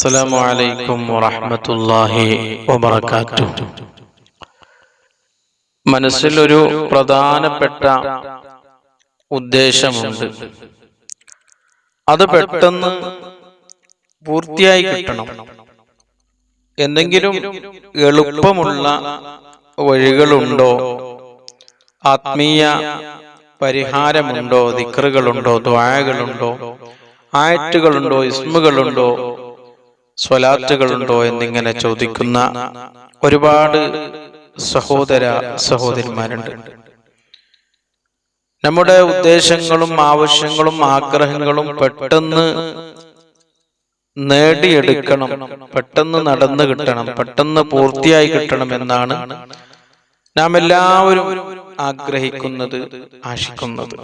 السلام عليكم ورحمة الله وبركاته മനസ്സിലൊരു പ്രധാനപ്പെട്ട ഉദ്ദേശമുണ്ട് അത് പെട്ടെന്ന് പൂർത്തിയായി കിട്ടണം എന്തെങ്കിലും എളുപ്പമുള്ള വഴികളുണ്ടോ ആത്മീയ പരിഹാരമുണ്ടോ ദിക്റുകളുണ്ടോ ദ്വായകളുണ്ടോ ആയറ്റുകളുണ്ടോ ഇസ്മുകളുണ്ടോ സ്വലാറ്റുകളുണ്ടോ എന്നിങ്ങനെ ചോദിക്കുന്ന ഒരുപാട് സഹോദര സഹോദരിമാരുണ്ട്. നമ്മുടെ ഉദ്ദേശങ്ങളും ആവശ്യങ്ങളും ആഗ്രഹങ്ങളും പെട്ടെന്ന് നേടിയെടുക്കണം പെട്ടെന്ന് നടന്നു കിട്ടണം പെട്ടെന്ന് പൂർത്തിയായി കിട്ടണം എന്നാണ് നാം എല്ലാവരും ആഗ്രഹിക്കുന്നത് ആശിക്കുന്നത്.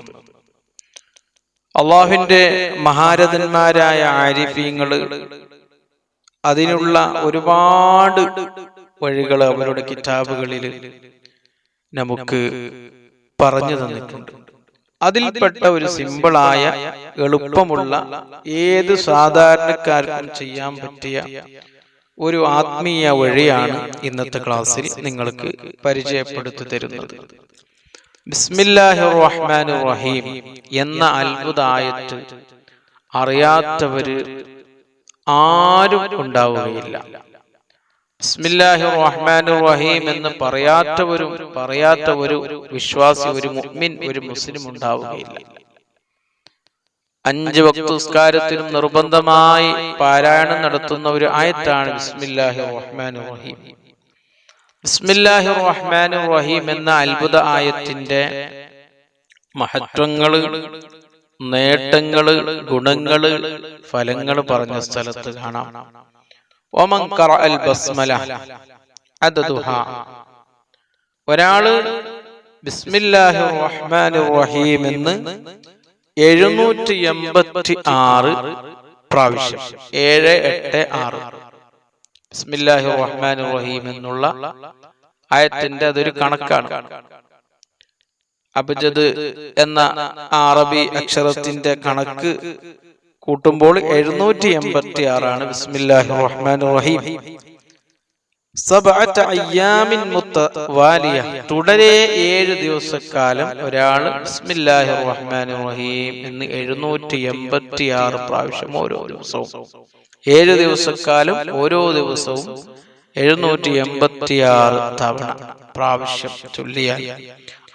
അള്ളാഹുവിന്റെ മഹാരഥന്മാരായ ആരിഫീങ്ങൾ അതിനുള്ള ഒരുപാട് വഴികൾ അവരുടെ കിതാബുകളിൽ നമുക്ക് പറഞ്ഞു തന്നിട്ടുണ്ട്. അതിൽപ്പെട്ട ഒരു സിമ്പിളായ എളുപ്പമുള്ള ഏത് സാധാരണക്കാർക്കും ചെയ്യാൻ പറ്റിയ ഒരു ആത്മീയ വഴിയാണ് ഇന്നത്തെ ക്ലാസ്സിൽ നിങ്ങൾക്ക് പരിചയപ്പെടുത്തി തരുന്നത്. ബിസ്മില്ലാഹിർ റഹ്മാനിർ റഹീം എന്ന അത്ഭുതായത്ത് അറിയാത്തവര് ആരും ഉണ്ടാവുകയില്ല. ബിസ്മില്ലാഹി റഹീം എന്ന് പറയാത്തവരും പറയാത്ത ഒരു വിശ്വാസി ഒരു മുഅ്മിൻ ഒരു മുസ്ലിം ഉണ്ടാവുകയില്ല. അഞ്ച് വക്തുസ്കാരത്തിനും നിർബന്ധമായി പാരായണം നടത്തുന്ന ഒരു ആയത്താണ് ബിസ്മില്ലാഹി റഹ്മാൻ റഹീം ബിസ്മില്ലാഹി റഹ്മാൻ റഹീം എന്ന അത്ഭുത ആയത്തിന്റെ മഹത്വങ്ങൾ നേട്ടങ്ങൾ ഗുണങ്ങൾ ഫലങ്ങൾ പറഞ്ഞ സ്ഥലത്ത് കാണാം. ഒമൻ അൽ ബസ്മല അദദുഹ. ഒരാൾ ബിസ്മില്ലാഹിർ റഹ്മാനിർ റഹീം എന്ന് എഴുന്നൂറ്റി എൺപത്തി ആറ് പ്രാവശ്യം ഏഴ് എട്ട് ആറ്. ബിസ്മില്ലാഹി റഹ്മാൻ റഹീം എന്നുള്ള ആയത്തിന്റെ അതൊരു കണക്കാണ്. അബജദ് എന്ന അറബി അക്ഷരത്തിന്റെ കണക്ക് കൂട്ടുമ്പോൾ എഴുന്നൂറ്റി എൺപത്തി ആറാണ് ബിസ്മില്ലാഹി റഹ്മാൻ റഹീം തുടരെ ഏഴ് ദിവസക്കാലം ഒരാൾ ബിസ്മില്ലാഹി റഹ്മാൻ റഹീം എന്ന് എഴുന്നൂറ്റി എൺപത്തി ആറ് പ്രാവശ്യം ഓരോ ദിവസവും. ഏഴ് ദിവസക്കാലം ഓരോ ദിവസവും എഴുന്നൂറ്റി എൺപത്തി ആറ് തവണ പ്രാവശ്യം ചൊല്ലിയാൽ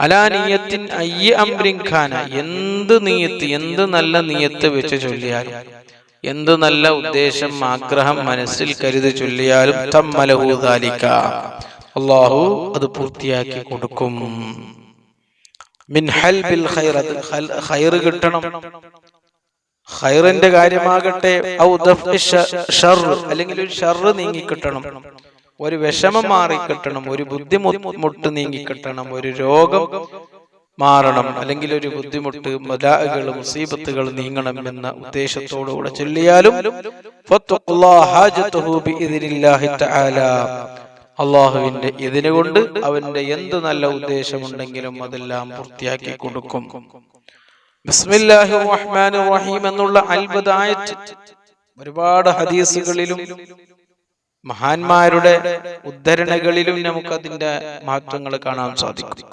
അലാനീയത്തിൻ അയ്യ അംബ്രിംഖാന എന്ത് നീയത്ത് എന്ത് നല്ല നീയത്ത് വെച്ച് ചൊല്ലിയാലും എന്ത് നല്ല ഉദ്ദേശം ആഗ്രഹം മനസ്സിൽ കരുതി ചൊല്ലിയാലും തമ്മലഹൂതാലിക്ക അള്ളാഹു അത് പൂർത്തിയാക്കി കൊടുക്കും. മിൻ ഹൽബിൽ ഖൈർ കിട്ടണം. ഖൈറിന്റെ കാര്യമാകട്ടെ അല്ലെങ്കിൽ ഒരു ഷർ നീങ്ങി കിട്ടണം. ഒരു വിഷമം മാറിക്കിട്ടണം ഒരു ബുദ്ധിമുട്ട് നീങ്ങിക്കിട്ടണം ഒരു രോഗം മാറണം അല്ലെങ്കിൽ ഒരു ബുദ്ധിമുട്ട് മലാഹകൾ മുസീബത്തുകൾ നീങ്ങണം എന്ന ഉദ്ദേശത്തോടുകൂടെ ചൊല്ലിയാലും അള്ളാഹുവിന്റെ ഇതിനുകൊണ്ട് അവന്റെ എന്ത് നല്ല ഉദ്ദേശമുണ്ടെങ്കിലും അതെല്ലാം പൂർത്തിയാക്കി കൊടുക്കും. ബിസ്മില്ലാഹി റഹ്മാൻ റഹീം എന്നുള്ള അത്ഭുതായത്ത് ഒരുപാട് ഹദീസുകളിലും മഹാന്മാരുടെ ഉദ്ധരണകളിലും നമുക്ക് അതിന്റെ മഹത്വങ്ങൾ കാണാൻ സാധിക്കും.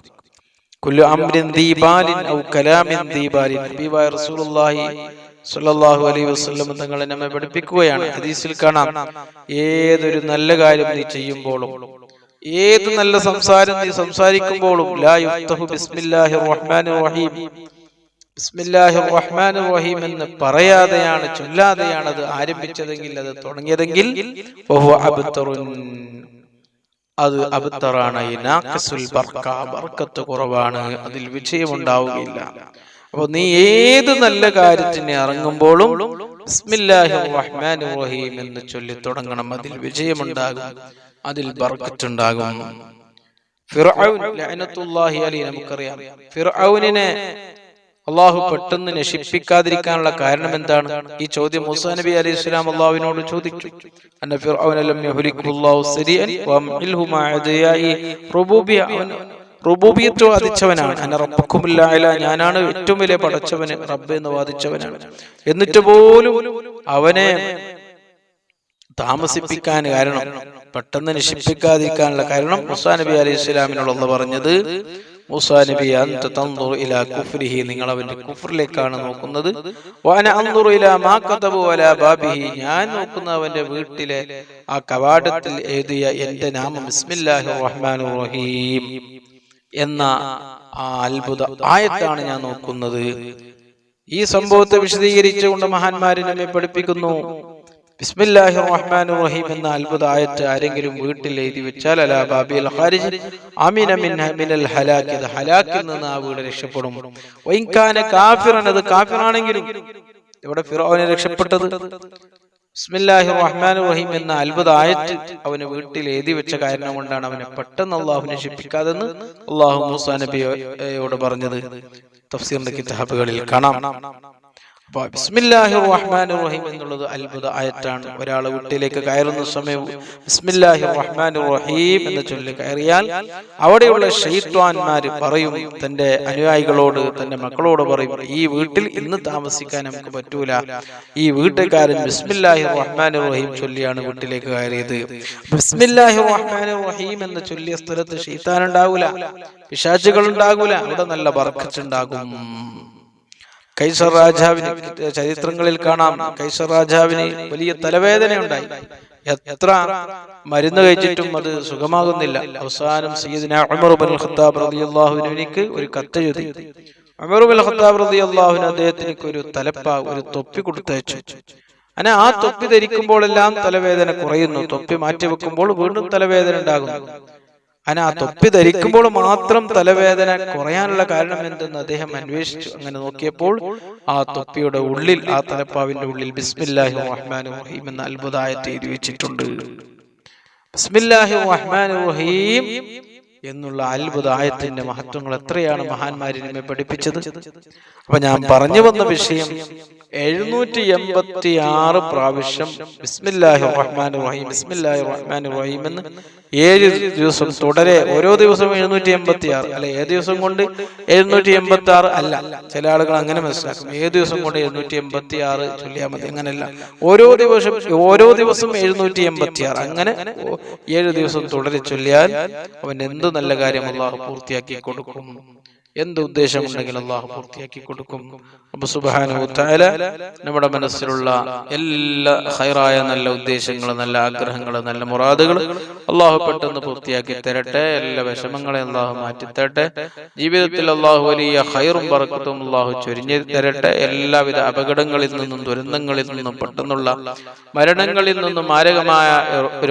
കുല്ലു അംരിൻ ദീപാലിൻ ഔ കലാമിൻ ദീബാലിൻ നബിയായ റസൂലുള്ളാഹി സ്വല്ലല്ലാഹു അലൈഹി വസല്ലം തങ്ങളെ നമ്മെ പഠിപ്പിക്കുകയാണ്. ഹദീസിൽ കാണാം ഏതൊരു നല്ല കാര്യം നീ ചെയ്യുമ്പോഴും ഏത് നല്ല സംസാരം നീ സംസാരിക്കുമ്പോഴും ലാ യുഫ്തഹു ബിസ്മില്ലാഹിർ റഹ്മാനിർ റഹീം. ബിസ്മില്ലാഹിർ റഹ്മാനിർ റഹീം എന്ന് പറയാതെയാണ് ചൊല്ലാതെയാണ് അത് ആരംഭിച്ചതെങ്കിൽ അത് തുടങ്ങിയതെങ്കിൽ അത് അബുത്തറാണ് ബർക്കത്ത് കുറവാണ്. അതിൽ വിജയമുണ്ടാവുകയില്ല. അപ്പൊ നീ ഏത് നല്ല കാര്യത്തിന് ഇറങ്ങുമ്പോഴും ബിസ്മില്ലാഹിർ റഹ്മാനിർ റഹീം എന്ന് ചൊല്ലി തുടങ്ങണം. അതിൽ വിജയമുണ്ടാകും. അതിൽ ബർക്കത്തുണ്ടാകും. ഫിറൌൻ നമുക്കറിയാം. ഫിർഔനിനെ അള്ളാഹു പെട്ടെന്ന് നശിപ്പിക്കാതിരിക്കാനുള്ള കാരണം എന്താണ്? ഈ ചോദ്യം മുസാ നബി അലൈഹി സ്വലാം അള്ളാഹുവിനോട് ചോദിച്ചു. റുബൂബിയത്ത് വാദിച്ചവനാണ്. അന്ന ഞാനാണ് ഏറ്റവും വലിയ പടച്ചവന്. റബ്ബ് എന്ന് വാദിച്ചവനാണ്. എന്നിട്ട് പോലും അവനെ താമസിപ്പിക്കാൻ കാരണം പെട്ടെന്ന് നശിപ്പിക്കാതിരിക്കാനുള്ള കാരണം മുസാ നബി അലൈഹി ഇസ്ലാമിനോടുള്ള പറഞ്ഞത് മുസാ നബി അൻത തൻദുറു ഇലാ കുഫ്രിഹി നിങ്ങൾ അവന്റെ കുഫറിലേക്കാണ് നോക്കുന്നത്. വഅന ഇലാ മാ കതബു വലാ ബാബിഹി. ഞാൻ നോക്കുന്ന അവന്റെ വീട്ടിലെ ആ കവാടത്തിൽ എഴുതിയ എന്റെ നാമം ബിസ്മില്ലാഹിർ റഹ്മാനിർ റഹീം എന്ന ആ അത്ഭുത ആയത്താണ് ഞാൻ നോക്കുന്നത്. ഈ സംഭവത്തെ വിശദീകരിച്ചുകൊണ്ട് മഹാന്മാരെ നമ്മെ പഠിപ്പിക്കുന്നു. ബിസ്മില്ലാഹിർ റഹ്മാനിർ റഹീം എന്ന അത്ഭുത ആയത്ത് ആരെങ്കിലും വീട്ടിൽ എഴുതി വെച്ചാൽ അലാ ബാബിൽ ഖാരിജ്. അമിന മിൻ മിനൽ ഹലാക്ക്. ഇത് ഹലാക്കിൽ നിന്ന് ആ വീട് രക്ഷപ്പെടും. വൈൻകാന കാഫിറൻ അത് കാഫിറാണെങ്കിലും ഇവിടെ ഫിറോനെ രക്ഷപ്പെട്ടത്? ബിസ്മില്ലാഹിർ റഹ്മാനിർ റഹീം എന്ന അത്ഭുത ആയത്ത് അവന് വീട്ടിൽ എഴുതി വെച്ച കാരണം കൊണ്ടാണ് അവനെ പെട്ടെന്ന് അള്ളാഹു നശിപ്പിക്കാതെന്ന് അള്ളാഹു മൂസാ നബിയോട് പറഞ്ഞത്. തഫ്സീറിന്റെ കിതാബുകളിൽ കാണാം. റഹീം എന്നുള്ളത് അത്ഭുത ആയറ്റാണ് ഒരാൾ വീട്ടിലേക്ക് കയറുന്ന സമയം ബിസ്മില്ലാഹിർ റഹ്മാനിർ റഹീം എന്ന് ചൊല്ലി കയറിയാൽ അവിടെയുള്ള ഷെയ്ത്വാന്മാര് പറയും തന്റെ അനുയായികളോട് തന്റെ മക്കളോട് പറയും ഈ വീട്ടിൽ ഇന്ന് താമസിക്കാൻ നമുക്ക് പറ്റൂല. ഈ വീട്ടുകാരൻ ബിസ്മില്ലാഹിർ റഹ്മാനിർ റഹീം ചൊല്ലിയാണ് വീട്ടിലേക്ക് കയറിയത്. ബിസ്മില്ലാഹിർ റഹ്മാനിർ റഹീം എന്ന് ചൊല്ലിയ സ്ഥലത്ത് ഷെയ്ത്താൻ ഉണ്ടാവൂല. പിശാചുകൾ ഉണ്ടാകൂല. അവിടെ നല്ല ബർക്കച്ചുണ്ടാകും കൈസർ രാജാവിന് ചരിത്രങ്ങളിൽ കാണാം. കൈസർ രാജാവിന് വലിയ തലവേദനയുണ്ടായി. എത്ര മരുന്ന് കഴിച്ചിട്ടും അത് സുഖമാകുന്നില്ല. അവസാനം സീദിന ഉമർ ബിൻ ഖത്താബ് ഒരു കത്ത് എഴുതി ഉമർ ബിൻ ഖത്താബ് ഒരു തലപ്പ ഒരു തൊപ്പി കൊടുത്തയച്ചു. അങ്ങനെ ആ തൊപ്പി ധരിക്കുമ്പോഴെല്ലാം തലവേദന കുറയുന്നു. തൊപ്പി മാറ്റി വെക്കുമ്പോൾ വീണ്ടും തലവേദന ഉണ്ടാകുന്നു. അങ്ങനെ ആ തൊപ്പി ധരിക്കുമ്പോൾ മാത്രം തലവേദന കുറയാനുള്ള കാരണം എന്തെന്ന് അദ്ദേഹം അന്വേഷിച്ചു അങ്ങനെ നോക്കിയപ്പോൾ ആ തൊപ്പിയുടെ ഉള്ളിൽ ആ തലപ്പാവിന്റെ ഉള്ളിൽ ബിസ്മില്ലാഹി റഹ്മാൻ റഹീം എന്ന അത്ഭുതമായിട്ട് എഴുതി വെച്ചിട്ടുണ്ട്. ബിസ്മില്ലാഹി റഹ്മാൻ റഹീം എന്നുള്ള അത്ഭുത ആയത്തിന്റെ മഹത്വങ്ങൾ എത്രയാണ് മഹാന്മാരി നമ്മെ പഠിപ്പിച്ചത്? അപ്പൊ ഞാൻ പറഞ്ഞു വന്ന വിഷയം എഴുന്നൂറ്റി എൺപത്തി ആറ് പ്രാവശ്യം ബിസ്മില്ലാഹി റഹ്മാൻ റഹീം ബിസ്മില്ലാഹി റഹ്മാൻ റഹീം എന്ന് ഏഴ് ദിവസം തുടരെ ഓരോ ദിവസവും എഴുന്നൂറ്റി എൺപത്തി ആറ് അല്ലെ ഏത് ദിവസം കൊണ്ട് എഴുന്നൂറ്റി എൺപത്തി ആറ് അല്ല. ചില ആളുകൾ അങ്ങനെ മനസ്സിലാക്കും. ഏത് ദിവസം കൊണ്ട് എഴുന്നൂറ്റി എൺപത്തി ആറ് ചൊല്ലിയാൽ മതി. അങ്ങനെയല്ല. ഓരോ ദിവസം ഓരോ ദിവസം എഴുന്നൂറ്റി എൺപത്തി ആറ് അങ്ങനെ ഏഴ് ദിവസം തുടരെ ചൊല്ലിയാൽ അവൻ എന്ത് നല്ല കാര്യം അള്ളാഹു പൂർത്തിയാക്കി കൊടുക്കും. എന്ത് ഉദ്ദേശമുണ്ടെങ്കിൽ അള്ളാഹു പൂർത്തിയാക്കി കൊടുക്കും. അപ്പൊ സുബാനു താല നമ്മുടെ മനസ്സിലുള്ള എല്ലാ ഹൈറായ നല്ല ഉദ്ദേശങ്ങൾ നല്ല ആഗ്രഹങ്ങൾ നല്ല മുറാദുകൾ അള്ളാഹു പെട്ടെന്ന് പൂർത്തിയാക്കി തരട്ടെ. എല്ലാ വിഷമങ്ങളെ അള്ളാഹു മാറ്റിത്തരട്ടെ. ജീവിതത്തിൽ അള്ളാഹു വലിയ ഹൈറും പറക്കത്തും അള്ളാഹു ചൊരിഞ്ഞു തരട്ടെ. എല്ലാവിധ അപകടങ്ങളിൽ നിന്നും ദുരന്തങ്ങളിൽ നിന്നും പെട്ടെന്നുള്ള മരണങ്ങളിൽ നിന്നും മാരകമായ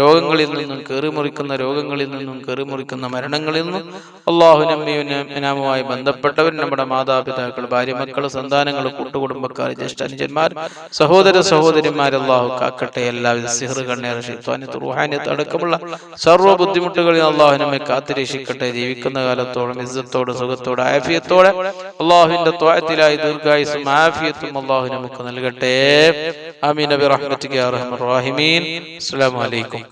രോഗങ്ങളിൽ നിന്നും കയറിമുറിക്കുന്ന രോഗങ്ങളിൽ നിന്നും കയറിമുറിക്കുന്ന മരണങ്ങളിൽ നിന്നും അള്ളാഹു നമ്മയുനാമുമായി ബന്ധപ്പെട്ടവർ നമ്മുടെ മാതാപിതാക്കൾ ഭാര്യ മക്കൾ സന്താനങ്ങൾ കൂട്ടുകുടുംബക്കാർ ജ്യേഷ്ഠനുജന്മാർ സഹോദര സഹോദരിമാർ കാക്കട്ടെ എല്ലാവിധ സിഹർ കണ്ണേർ റുഹാനത്ത് അടക്കമുള്ള സർവ ബുദ്ധിമുട്ടുകളിൽ അള്ളാഹു നമ്മെ കാത്തിരക്ഷിക്കട്ടെ. ജീവിക്കുന്ന കാലത്തോളം ഇസ്സത്തോടെ സുഖത്തോട് ആഫിയത്തോടെ അള്ളാഹുവിന്റെ ത്വായത്തിലായി ദീർഘായുസും ആഫിയത്തും അള്ളാഹു നമുക്ക് നൽകട്ടെ. അമീൻ അബി റഹ്മത്തിക്ക് അസ്സലാമു അലൈക്കും.